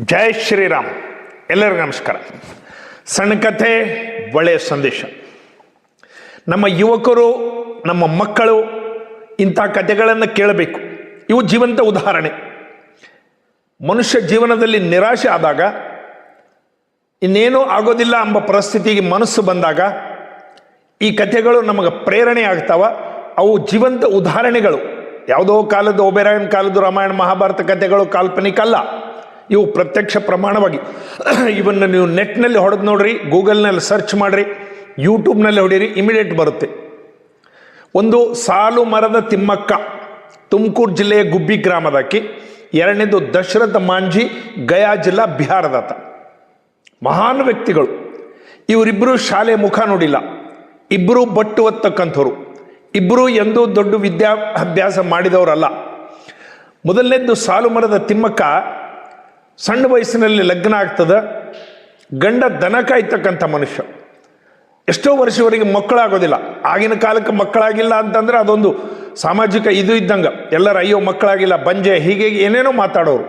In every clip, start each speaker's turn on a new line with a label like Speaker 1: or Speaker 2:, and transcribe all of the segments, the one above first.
Speaker 1: ಜೈ ಶ್ರೀರಾಮ್. ಎಲ್ಲರಿಗೂ ನಮಸ್ಕಾರ. ಸಣ್ಣ ಕಥೆ, ಒಳ್ಳೆಯ ಸಂದೇಶ. ನಮ್ಮ ಯುವಕರು, ನಮ್ಮ ಮಕ್ಕಳು ಇಂಥ ಕಥೆಗಳನ್ನು ಕೇಳಬೇಕು. ಇವು ಜೀವಂತ ಉದಾಹರಣೆ. ಮನುಷ್ಯ ಜೀವನದಲ್ಲಿ ನಿರಾಶೆ ಆದಾಗ, ಇನ್ನೇನೂ ಆಗೋದಿಲ್ಲ ಎಂಬ ಪರಿಸ್ಥಿತಿಗೆ ಮನಸ್ಸು ಬಂದಾಗ, ಈ ಕಥೆಗಳು ನಮಗೆ ಪ್ರೇರಣೆ ಆಗ್ತಾವ. ಅವು ಜೀವಂತ ಉದಾಹರಣೆಗಳು. ಯಾವುದೋ ಕಾಲದ ಒಬೆರಾಯನ್ ಕಾಲದ ರಾಮಾಯಣ, ಮಹಾಭಾರತ ಕಥೆಗಳು ಕಾಲ್ಪನಿಕ ಅಲ್ಲ ಇವು ಪ್ರತ್ಯಕ್ಷ ಪ್ರಮಾಣವಾಗಿ. ಇವನ್ನು ನೀವು ನೆಟ್ನಲ್ಲಿ ಹೊಡೆದು ನೋಡ್ರಿ, ಗೂಗಲ್ನಲ್ಲಿ ಸರ್ಚ್ ಮಾಡಿರಿ, ಯೂಟ್ಯೂಬ್ನಲ್ಲಿ ಹೊಡೀರಿ, ಇಮಿಡಿಯೇಟ್ ಬರುತ್ತೆ. ಒಂದು ಸಾಲು ಮರದ ತಿಮ್ಮಕ್ಕ, ತುಮಕೂರು ಜಿಲ್ಲೆಯ ಗುಬ್ಬಿ ಗ್ರಾಮದಾಕಿ, ಎರಡನೇದು ದಶರಥ ಮಾಂಜಿ, ಗಯಾ ಜಿಲ್ಲಾ ಬಿಹಾರದಾತ. ಮಹಾನ್ ವ್ಯಕ್ತಿಗಳು. ಇವರಿಬ್ಬರು ಶಾಲೆ ಮುಖ ನೋಡಿಲ್ಲ. ಇಬ್ಬರು ಬಟ್ಟು ಒತ್ತಕ್ಕಂಥವ್ರು. ಇಬ್ಬರು ಎಂದೂ ದೊಡ್ಡ ವಿದ್ಯಾಭ್ಯಾಸ ಮಾಡಿದವರಲ್ಲ. ಮೊದಲನೇದ್ದು ಸಾಲು ಮರದ ತಿಮ್ಮಕ್ಕ ಸಣ್ಣ ವಯಸ್ಸಿನಲ್ಲಿ ಲಗ್ನ ಆಗ್ತದ, ಗಂಡ ದನ ಕಾಯ್ತಕ್ಕಂಥ ಮನುಷ್ಯ. ಎಷ್ಟೋ ವರ್ಷವರೆಗೆ ಮಕ್ಕಳಾಗೋದಿಲ್ಲ. ಆಗಿನ ಕಾಲಕ್ಕೆ ಮಕ್ಕಳಾಗಿಲ್ಲ ಅಂತಂದ್ರೆ ಅದೊಂದು ಸಾಮಾಜಿಕ ಇದು ಇದ್ದಂಗೆ. ಎಲ್ಲರ ಅಯ್ಯೋ ಮಕ್ಕಳಾಗಿಲ್ಲ, ಬಂಜೆ, ಹೀಗೆ ಏನೇನೋ ಮಾತಾಡೋರು.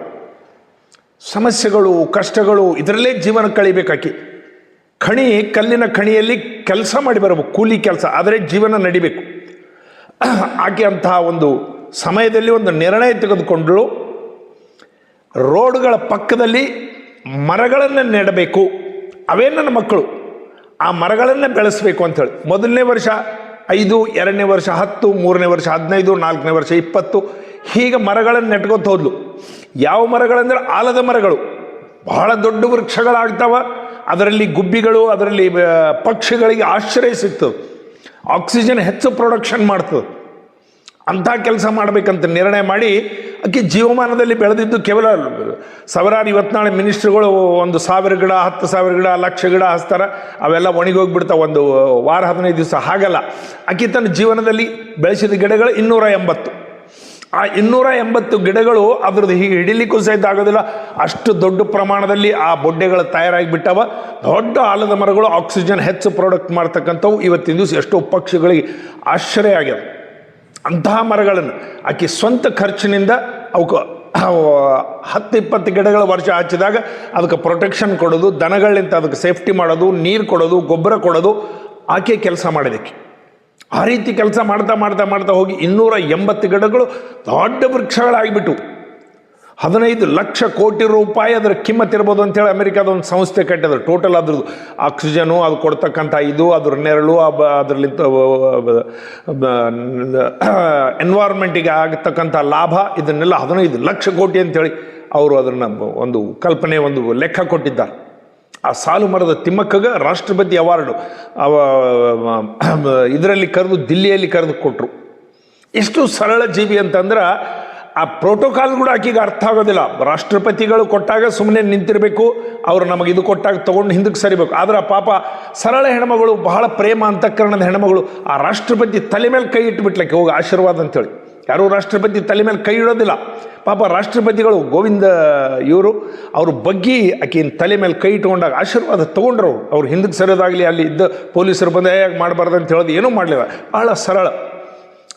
Speaker 1: ಸಮಸ್ಯೆಗಳು, ಕಷ್ಟಗಳು, ಇದರಲ್ಲೇ ಜೀವನ ಕಳಿಬೇಕಾಕಿ ಖಣಿ, ಕಲ್ಲಿನ ಖಣಿಯಲ್ಲಿ ಕೆಲಸ ಮಾಡಿ ಬರಬೇಕು, ಕೂಲಿ ಕೆಲಸ, ಆದರೆ ಜೀವನ ನಡಿಬೇಕು. ಆಕೆ ಅಂತಹ ಒಂದು ಸಮಯದಲ್ಲಿ ಒಂದು ನಿರ್ಣಯ ತೆಗೆದುಕೊಂಡಳು. ರೋಡ್ಗಳ ಪಕ್ಕದಲ್ಲಿ ಮರಗಳನ್ನು ನೆಡಬೇಕು. ಅವೇ ನನ್ನ ಮಕ್ಕಳು? ಆ ಮರಗಳನ್ನು ಬೆಳೆಸಬೇಕು ಅಂಥೇಳಿ ಮೊದಲನೇ ವರ್ಷ ಐದು, ಎರಡನೇ ವರ್ಷ ಹತ್ತು, ಮೂರನೇ ವರ್ಷ ಹದಿನೈದು, ನಾಲ್ಕನೇ ವರ್ಷ ಇಪ್ಪತ್ತು. ಹೀಗೆ ಮರಗಳನ್ನು ನೆಟ್ಕೊತ ಹೋದ್ಲು. ಯಾವ ಮರಗಳಂದ್ರೆ ಆಲದ ಮರಗಳು. ಬಹಳ ದೊಡ್ಡ ವೃಕ್ಷಗಳಾಗ್ತಾವ. ಅದರಲ್ಲಿ ಗುಬ್ಬಿಗಳು, ಅದರಲ್ಲಿ ಪಕ್ಷಿಗಳಿಗೆ ಆಶ್ರಯ ಸಿಗ್ತದೆ. ಆಕ್ಸಿಜನ್ ಹೆಚ್ಚು ಪ್ರೊಡಕ್ಷನ್ ಮಾಡ್ತದೆ. ಅಂಥ ಕೆಲಸ ಮಾಡಬೇಕಂತ ನಿರ್ಣಯ ಮಾಡಿ ಆಕೆ ಜೀವಮಾನದಲ್ಲಿ ಬೆಳೆದಿದ್ದು ಕೇವಲ ಸಾವಿರಾರು ಇವತ್ನಾಳೆ ಮಿನಿಸ್ಟ್ರುಗಳು ಒಂದು ಸಾವಿರ ಗಿಡ, ಹತ್ತು ಸಾವಿರ ಗಿಡ, ಲಕ್ಷ ಗಿಡ ಹಚ್ತಾರೆ ಅವೆಲ್ಲ ಒಣಗೋಗ್ಬಿಡ್ತಾವೆ ಒಂದು ವಾರ, ಹದಿನೈದು ದಿವಸ ಹಾಗಲ್ಲ. ಆಕೆ ತನ್ನ ಜೀವನದಲ್ಲಿ ಬೆಳೆಸಿದ ಗಿಡಗಳು ಇನ್ನೂರ ಎಂಬತ್ತು. ಆ ಇನ್ನೂರ ಎಂಬತ್ತು ಗಿಡಗಳು ಅದ್ರದ್ದು ಹೀಗೆ ಹಿಡಿಲಿಕ್ಕೂ ಸಹಿತ ಆಗೋದಿಲ್ಲ. ಅಷ್ಟು ದೊಡ್ಡ ಪ್ರಮಾಣದಲ್ಲಿ ಆ ಬೊಡ್ಡೆಗಳು ತಯಾರಾಗಿ ಬಿಟ್ಟವ ದೊಡ್ಡ ಆಲದ ಮರಗಳು, ಆಕ್ಸಿಜನ್ ಹೆಚ್ಚು ಪ್ರಾಡಕ್ಟ್ ಮಾಡ್ತಕ್ಕಂಥವು ಇವತ್ತಿನ ದಿವಸ ಎಷ್ಟೋ ಪಕ್ಷಿಗಳಿಗೆ ಆಶ್ಚರ್ಯ ಆಗ್ಯದ ಅಂತಹ ಮರಗಳನ್ನು ಆಕೆ ಸ್ವಂತ ಖರ್ಚಿನಿಂದ ಅವಕ್ಕೆ ಹತ್ತು ಇಪ್ಪತ್ತು ಗಿಡಗಳ ವರ್ಷ ಹಚ್ಚಿದಾಗ ಅದಕ್ಕೆ ಪ್ರೊಟೆಕ್ಷನ್ ಕೊಡೋದು, ದನಗಳಿಂದ ಅದಕ್ಕೆ ಸೇಫ್ಟಿ ಮಾಡೋದು, ನೀರು ಕೊಡೋದು, ಗೊಬ್ಬರ ಕೊಡೋದು, ಆಕೆ ಕೆಲಸ ಮಾಡೋದಕ್ಕೆ. ಆ ರೀತಿ ಕೆಲಸ ಮಾಡ್ತಾ ಮಾಡ್ತಾ ಮಾಡ್ತಾ ಹೋಗಿ ಇನ್ನೂರ ಎಂಬತ್ತು ಗಿಡಗಳು ದೊಡ್ಡ ವೃಕ್ಷಗಳಾಗಿಬಿಟ್ಟು ಹದಿನೈದು ಲಕ್ಷ ಕೋಟಿ ರೂಪಾಯಿ ಅದರ ಕಿಮ್ಮತ್ ಇರ್ಬೋದು ಅಂತೇಳಿ ಅಮೆರಿಕಾದ ಒಂದು ಸಂಸ್ಥೆ ಕಟ್ಟಿದ್ರು. ಟೋಟಲ್ ಅದ್ರದ್ದು ಆಕ್ಸಿಜನು ಅದು ಕೊಡ್ತಕ್ಕಂಥ ಇದು, ಅದ್ರ ನೆರಳು ಅದರಲ್ಲಿಂತ ಎನ್ವೈರ್ಮೆಂಟಿಗೆ ಆಗತಕ್ಕಂಥ ಲಾಭ, ಇದನ್ನೆಲ್ಲ ಹದಿನೈದು ಲಕ್ಷ ಕೋಟಿ ಅಂತೇಳಿ ಅವರು ಅದನ್ನು ಒಂದು ಕಲ್ಪನೆ, ಒಂದು ಲೆಕ್ಕ ಕೊಟ್ಟಿದ್ದಾರೆ. ಆ ಸಾಲು ಮರದ ತಿಮ್ಮಕ್ಕಗ ರಾಷ್ಟ್ರಪತಿ ಅವಾರ್ಡು ಅವ ಇದರಲ್ಲಿ ಕರೆದು, ದಿಲ್ಲಿಯಲ್ಲಿ ಕರೆದು ಕೊಟ್ಟರು ಎಷ್ಟು ಸರಳ ಜೀವಿ ಅಂತಂದ್ರೆ ಆ ಪ್ರೋಟೋಕಾಲ್ ಕೂಡ ಆಕೆಗೆ ಅರ್ಥ ಆಗೋದಿಲ್ಲ. ರಾಷ್ಟ್ರಪತಿಗಳು ಕೊಟ್ಟಾಗ ಸುಮ್ಮನೆ ನಿಂತಿರಬೇಕು, ಅವರು ನಮಗೆ ಇದು ಕೊಟ್ಟಾಗ ತೊಗೊಂಡು ಹಿಂದಕ್ಕೆ ಸರಿಬೇಕು. ಆದ್ರೆ ಪಾಪ ಸರಳ ಹೆಣ್ಮಗಳು, ಬಹಳ ಪ್ರೇಮ ಅಂತಃಕರಣದ ಹೆಣ್ಮಗಳು, ಆ ರಾಷ್ಟ್ರಪತಿ ತಲೆ ಮೇಲೆ ಕೈ ಇಟ್ಬಿಟ್ಲಕ್ಕೆ ಹೋಗಿ ಆಶೀರ್ವಾದ ಅಂತೇಳಿ. ಯಾರೂ ರಾಷ್ಟ್ರಪತಿ ತಲೆ ಮೇಲೆ ಕೈ ಇಡೋದಿಲ್ಲ. ಪಾಪ ರಾಷ್ಟ್ರಪತಿಗಳು ಗೋವಿಂದ ಇವರು, ಅವರು ಬಗ್ಗಿ ಆಕೆಯನ್ನು ತಲೆ ಮೇಲೆ ಕೈ ಇಟ್ಕೊಂಡಾಗ ಆಶೀರ್ವಾದ ತೊಗೊಂಡ್ರು ಅವ್ರು. ಹಿಂದಕ್ಕೆ ಸರಿಯೋದಾಗಲಿ, ಅಲ್ಲಿ ಇದ್ದ ಪೊಲೀಸರು ಬಂದು ಹೇಗೆ ಮಾಡಬಾರ್ದು? ಅಂತ ಹೇಳೋದು ಏನೂ ಮಾಡಲಿಲ್ಲ. ಬಹಳ ಸರಳ.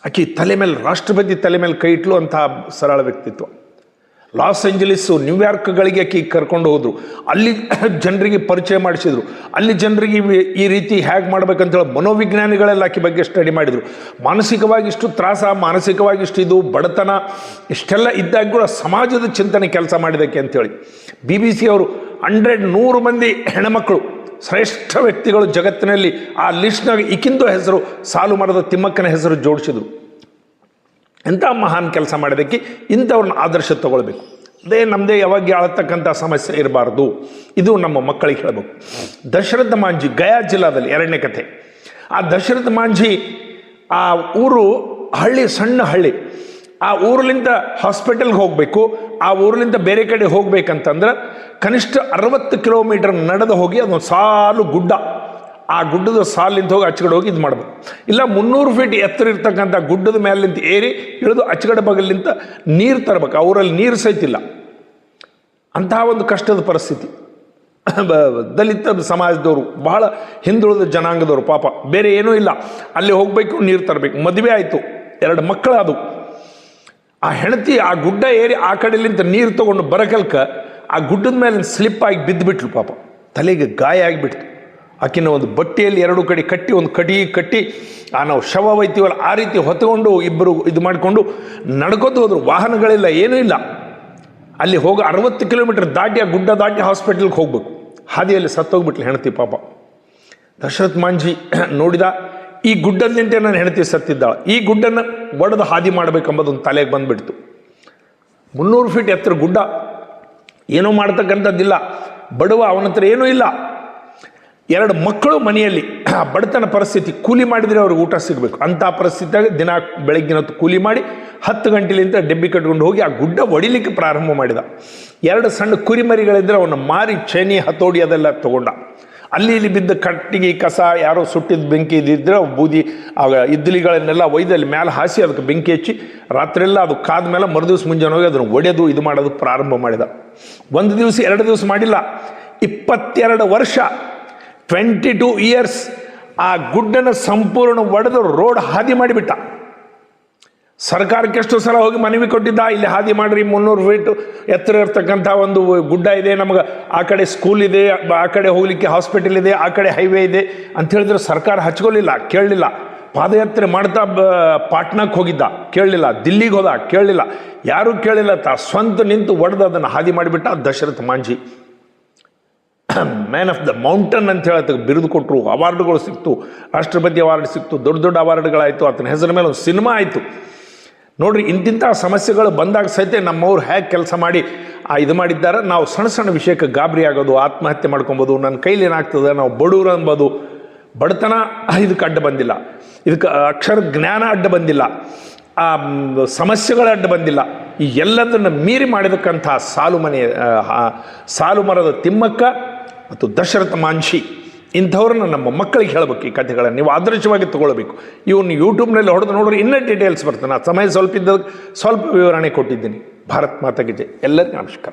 Speaker 1: ಆಕಿ ತಲೆ ಮೇಲೆ, ರಾಷ್ಟ್ರಪತಿ ತಲೆ ಮೇಲೆ ಕೈ ಇಟ್ಲು ಅಂತಹ ಸರಳ ವ್ಯಕ್ತಿತ್ವ. ಲಾಸ್ ಏಂಜಲೀಸು ನ್ಯೂಯಾರ್ಕ್ಗಳಿಗೆ ಆಕಿ ಕರ್ಕೊಂಡು ಹೋದ್ರು. ಅಲ್ಲಿ ಜನರಿಗೆ ಪರಿಚಯ ಮಾಡಿಸಿದ್ರು. ಅಲ್ಲಿ ಜನರಿಗೆ ಈ ರೀತಿ ಹೇಗೆ ಮಾಡ್ಬೇಕಂತೇಳಿ ಮನೋವಿಜ್ಞಾನಿಗಳೆಲ್ಲ ಆಕೆ ಬಗ್ಗೆ ಸ್ಟಡಿ ಮಾಡಿದರು. ಮಾನಸಿಕವಾಗಿ ಇಷ್ಟು ತ್ರಾಸ, ಮಾನಸಿಕವಾಗಿ ಇಷ್ಟು ಇದು, ಬಡತನ, ಇಷ್ಟೆಲ್ಲ ಇದ್ದಾಗ ಕೂಡ ಸಮಾಜದ ಚಿಂತನೆ ಕೆಲಸ ಮಾಡಿದಕ್ಕೆ ಅಂತೇಳಿ ಬಿ ಬಿ ಸಿ ಅವರು ಹಂಡ್ರೆಡ್ ನೂರು ಮಂದಿ ಹೆಣ್ಮಕ್ಳು ಶ್ರೇಷ್ಠ ವ್ಯಕ್ತಿಗಳು ಜಗತ್ತಿನಲ್ಲಿ ಆ ಲಿಸ್ಟ್ನಾಗ ಇಕ್ಕಿಂದು ಹೆಸರು, ಸಾಲು ಮರದ ತಿಮ್ಮಕ್ಕನ ಹೆಸರು ಜೋಡಿಸಿದ್ರು. ಎಂಥ ಮಹಾನ್ ಕೆಲಸ ಮಾಡೋದಕ್ಕೆ ಇಂಥವ್ರನ್ನ ಆದರ್ಶ ತಗೊಳ್ಬೇಕು. ಅದೇ ನಮ್ಮದೇ ಯಾವಾಗ ಆಳತಕ್ಕಂಥ ಸಮಸ್ಯೆ ಇರಬಾರ್ದು. ಇದು ನಮ್ಮ ಮಕ್ಕಳಿಗೆ ಹೇಳಬೇಕು. ದಶರಥ ಮಾಂಜಿ ಗಯಾ ಜಿಲ್ಲಾದಲ್ಲಿ ಎರಡನೇ ಕಥೆ. ಆ ದಶರಥ ಮಾಂಜಿ ಆ ಊರು ಹಳ್ಳಿ, ಸಣ್ಣ ಹಳ್ಳಿ. ಆ ಊರ್ಲಿಂದ ಹಾಸ್ಪಿಟಲ್ಗೆ ಹೋಗಬೇಕು, ಆ ಊರ್ಲಿಂದ ಬೇರೆ ಕಡೆ ಹೋಗ್ಬೇಕಂತಂದ್ರೆ ಕನಿಷ್ಠ ಅರವತ್ತು ಕಿಲೋಮೀಟರ್ ನಡೆದು ಹೋಗಿ ಅದೊಂದು ಸಾಲು ಗುಡ್ಡ. ಆ ಗುಡ್ಡದ ಸಾಲಿಂದ ಹೋಗಿ ಅಚ್ಚಗಡೆ ಹೋಗಿ ಇದು ಮಾಡ್ಬೇಕು. ಇಲ್ಲ ಮುನ್ನೂರು ಫೀಟ್ ಎತ್ತರ ಇರ್ತಕ್ಕಂಥ ಗುಡ್ಡದ ಮೇಲಿಂದ ಏರಿ ಇಳಿದು ಅಚ್ಚಗಡೆ ಬಗಲಿಂತ ನೀರು ತರಬೇಕು. ಅವರಲ್ಲಿ ನೀರು ಸಹಿತಿಲ್ಲ ಅಂತಹ ಒಂದು ಕಷ್ಟದ ಪರಿಸ್ಥಿತಿ. ದಲಿತ ಸಮಾಜದವರು, ಬಹಳ ಹಿಂದುಳಿದ ಜನಾಂಗದವರು ಪಾಪ, ಬೇರೆ ಏನೂ ಇಲ್ಲ. ಅಲ್ಲಿ ಹೋಗಬೇಕು, ನೀರು ತರಬೇಕು. ಮದುವೆ ಆಯಿತು. ಎರಡು ಮಕ್ಕಳಾದವು. ಆ ಹೆಂಡತಿ ಆ ಗುಡ್ಡ ಏರಿ ಆ ಕಡೆಲಿಂತ ನೀರು ತೊಗೊಂಡು ಬರಕಲ್ಕ ಆ ಗುಡ್ಡದ ಮೇಲೆ ಸ್ಲಿಪ್ ಆಗಿ ಬಿದ್ದುಬಿಟ್ಲು ಪಾಪ. ತಲೆಗೆ ಗಾಯ ಆಗಿಬಿಡ್ತು. ಆಕಿನ ಒಂದು ಬಟ್ಟೆಯಲ್ಲಿ ಎರಡು ಕಡೆ ಕಟ್ಟಿ, ಒಂದು ಕಡಿ ಕಟ್ಟಿ, ಆ ನಾವು ಶವ ಒಯ್ತೀವಲ್ಲ, ಆ ರೀತಿ ಹೊತ್ಕೊಂಡು ಇಬ್ಬರು ಇದು ಮಾಡಿಕೊಂಡು ನಡ್ಕೋತ ಹೋದ್ರು. ವಾಹನಗಳಿಲ್ಲ ಏನೂ ಇಲ್ಲ. ಅಲ್ಲಿ ಹೋಗಿ ಅರವತ್ತು ಕಿಲೋಮೀಟರ್ ದಾಟಿ ಆ ಗುಡ್ಡ ದಾಟಿ ಹಾಸ್ಪಿಟ್ಲಿಗೆ ಹೋಗ್ಬೇಕು. ಹಾದಿಯಲ್ಲಿ ಸತ್ತೋಗ್ಬಿಟ್ಲು ಹೆಣತಿ ಪಾಪ. ದಶರಥ್ ಮಾಂಜಿ ನೋಡಿದ ಈ ಗುಡ್ಡದಂತೆ ನನ್ನ ಹೆಂಡತಿ ಸತ್ತಿದ್ದಾಳೆ. ಈ ಗುಡ್ಡನ್ನು ಒಡೆದು ಹಾದಿ ಮಾಡಬೇಕೆಂಬುದೊಂದು ತಲೆಗೆ ಬಂದ್ಬಿಡ್ತು. ಮುನ್ನೂರು ಫೀಟ್ ಎತ್ತರ ಗುಡ್ಡ. ಏನೂ ಮಾಡ್ತಕ್ಕಂಥದ್ದಿಲ್ಲ. ಬಡವ ಅವನ ಹತ್ರ ಏನೂ ಇಲ್ಲ. ಎರಡು ಮಕ್ಕಳು ಮನೆಯಲ್ಲಿ. ಬಡತನ ಪರಿಸ್ಥಿತಿ ಕೂಲಿ ಮಾಡಿದರೆ ಅವ್ರಿಗೆ ಊಟ ಸಿಗಬೇಕು. ಅಂಥ ಪರಿಸ್ಥಿತಿಯಾಗ ದಿನ ಬೆಳಗ್ಗಿನ ಹೊತ್ತು ಕೂಲಿ ಮಾಡಿ ಹತ್ತು ಗಂಟೆಲಿಂದ ಡೆಬ್ಬಿ ಕಟ್ಕೊಂಡು ಹೋಗಿ ಆ ಗುಡ್ಡ ಒಡಿಲಿಕ್ಕೆ ಪ್ರಾರಂಭ ಮಾಡಿದ. ಎರಡು ಸಣ್ಣ ಕುರಿಮರಿಗಳಿದ್ರೆ ಅವನ್ನ ಮಾರಿ, ಚೇನಿ, ಹತೋಡಿ ಅದೆಲ್ಲ ತಗೊಂಡ. ಅಲ್ಲಿ ಇಲ್ಲಿ ಬಿದ್ದ ಕಟ್ಟಿಗೆ ಕಸ ಯಾರೋ ಸುಟ್ಟಿದ ಬೆಂಕಿ ಇದ್ದಿದ್ರೆ ಬೂದಿ ಇದ್ದಲಿಗಳನ್ನೆಲ್ಲ ಒಯ್ದಲ್ಲಿ ಮೇಲೆ ಹಾಸಿ ಅದಕ್ಕೆ ಬೆಂಕಿ ಹಚ್ಚಿ ರಾತ್ರಿಯೆಲ್ಲ ಅದು ಕಾದ ಮೇಲೆ ಮರುದಿವ್ಸ ಮುಂಜಾನೆ ಹೋಗಿ ಅದನ್ನು ಒಡೆದು ಇದು ಮಾಡೋದು ಪ್ರಾರಂಭ ಮಾಡಿದ. ಒಂದು ದಿವಸ ಎರಡು ದಿವಸ ಮಾಡಿಲ್ಲ. ಇಪ್ಪತ್ತೆರಡು ವರ್ಷ ಟ್ವೆಂಟಿ ಟೂ ಇಯರ್ಸ್ ಆ ಗುಡ್ಡನ ಸಂಪೂರ್ಣ ಒಡೆದು ರೋಡ್ ಹಾದಿ ಮಾಡಿಬಿಟ್ಟ. ಸರ್ಕಾರಕ್ಕೆ ಎಷ್ಟು ಸಲ ಹೋಗಿ ಮನವಿ ಕೊಟ್ಟಿದ್ದ? ಇಲ್ಲಿ ಹಾದಿ ಮಾಡ್ರಿ, ಮುನ್ನೂರು ಫೀಟ್ ಎತ್ತರ ಇರ್ತಕ್ಕಂಥ ಒಂದು ಗುಡ್ಡ ಇದೆ, ನಮಗೆ ಆ ಕಡೆ ಸ್ಕೂಲ್ ಇದೆ, ಆ ಕಡೆ ಹೋಗ್ಲಿಕ್ಕೆ ಹಾಸ್ಪಿಟಲ್ ಇದೆ, ಆ ಕಡೆ ಹೈವೇ ಇದೆ ಅಂತ ಹೇಳಿದ್ರೆ ಸರ್ಕಾರ ಹಚ್ಕೊಳ್ಳಿಲ್ಲ ಕೇಳಲಿಲ್ಲ. ಪಾದಯಾತ್ರೆ ಮಾಡ್ತಾ ಬ ಪಾಟ್ನಾಕ್ಕೆ ಹೋಗಿದ್ದ? ಕೇಳಲಿಲ್ಲ. ದಿಲ್ಲಿಗೆ ಹೋದ? ಕೇಳಲಿಲ್ಲ. ಯಾರೂ ಕೇಳಿಲ್ಲ ತಾ ಸ್ವಂತ ನಿಂತು ಒಡೆದು ಅದನ್ನು ಹಾದಿ ಮಾಡಿಬಿಟ್ಟ Dashrath Manjhi. Man of the mountain ಅಂತ ಹೇಳಿ ಬಿರುದು ಕೊಟ್ಟರು ಅವಾರ್ಡ್ಗಳು ಸಿಕ್ತು, ರಾಷ್ಟ್ರಪತಿ ಅವಾರ್ಡ್ ಸಿಕ್ತು, ದೊಡ್ಡ ದೊಡ್ಡ ಅವಾರ್ಡ್ಗಳಾಯಿತು ಆತನ ಹೆಸರ ಮೇಲೆ ಒಂದು ಸಿನಿಮಾ ಆಯಿತು. ನೋಡ್ರಿ ಇಂತಿಂಥ ಸಮಸ್ಯೆಗಳು ಬಂದಾಗ ಸಹಿತ ನಮ್ಮವ್ರು ಹೇಗೆ ಕೆಲಸ ಮಾಡಿ, ಆ ಇದು ಮಾಡಿದ್ದಾರೆ? ನಾವು ಸಣ್ಣ ಸಣ್ಣ ವಿಷಯಕ್ಕೆ ಗಾಬರಿ ಆಗೋದು, ಆತ್ಮಹತ್ಯೆ ಮಾಡ್ಕೊಬೋದು, ನನ್ನ ಕೈಲಿ ಏನಾಗ್ತದೆ, ನಾವು ಬಡವರು ಅನ್ಬೋದು ಬಡತನ ಇದಕ್ಕೆ ಅಡ್ಡ ಬಂದಿಲ್ಲ. ಇದಕ್ಕೆ ಅಕ್ಷರ ಜ್ಞಾನ ಅಡ್ಡ ಬಂದಿಲ್ಲ. ಆ ಸಮಸ್ಯೆಗಳ ಅಡ್ಡ ಬಂದಿಲ್ಲ. ಈ ಎಲ್ಲದನ್ನು ಮೀರಿ ಮಾಡಿದಕ್ಕಂಥ ಸಾಲು ಮನೆ ಸಾಲು ಮರದ ತಿಮ್ಮಕ್ಕ ಮತ್ತು ದಶರಥ ಮಾಂಶಿ. ಇಂಥವ್ರನ್ನ ನಮ್ಮ ಮಕ್ಕಳಿಗೆ ಹೇಳಬೇಕು ಈ ಕಥೆಗಳನ್ನು. ನೀವು ಆದರ್ಶವಾಗಿ ತೊಗೊಳ್ಬೇಕು. ಇವನು ಯೂಟ್ಯೂಬ್ನಲ್ಲಿ ಹೊಡೆದು ನೋಡ್ರಿ, ಇನ್ನೂ ಡೀಟೇಲ್ಸ್ ಬರ್ತಾನೆ ಆ ಸಮಯ ಸ್ವಲ್ಪ ಇದ್ದ ಸ್ವಲ್ಪ ವಿವರಣೆ ಕೊಟ್ಟಿದ್ದೀನಿ. ಭಾರತ್ ಮಾತಾಗಿದೆ ಎಲ್ಲರಿಗೂ ನಮಸ್ಕಾರ.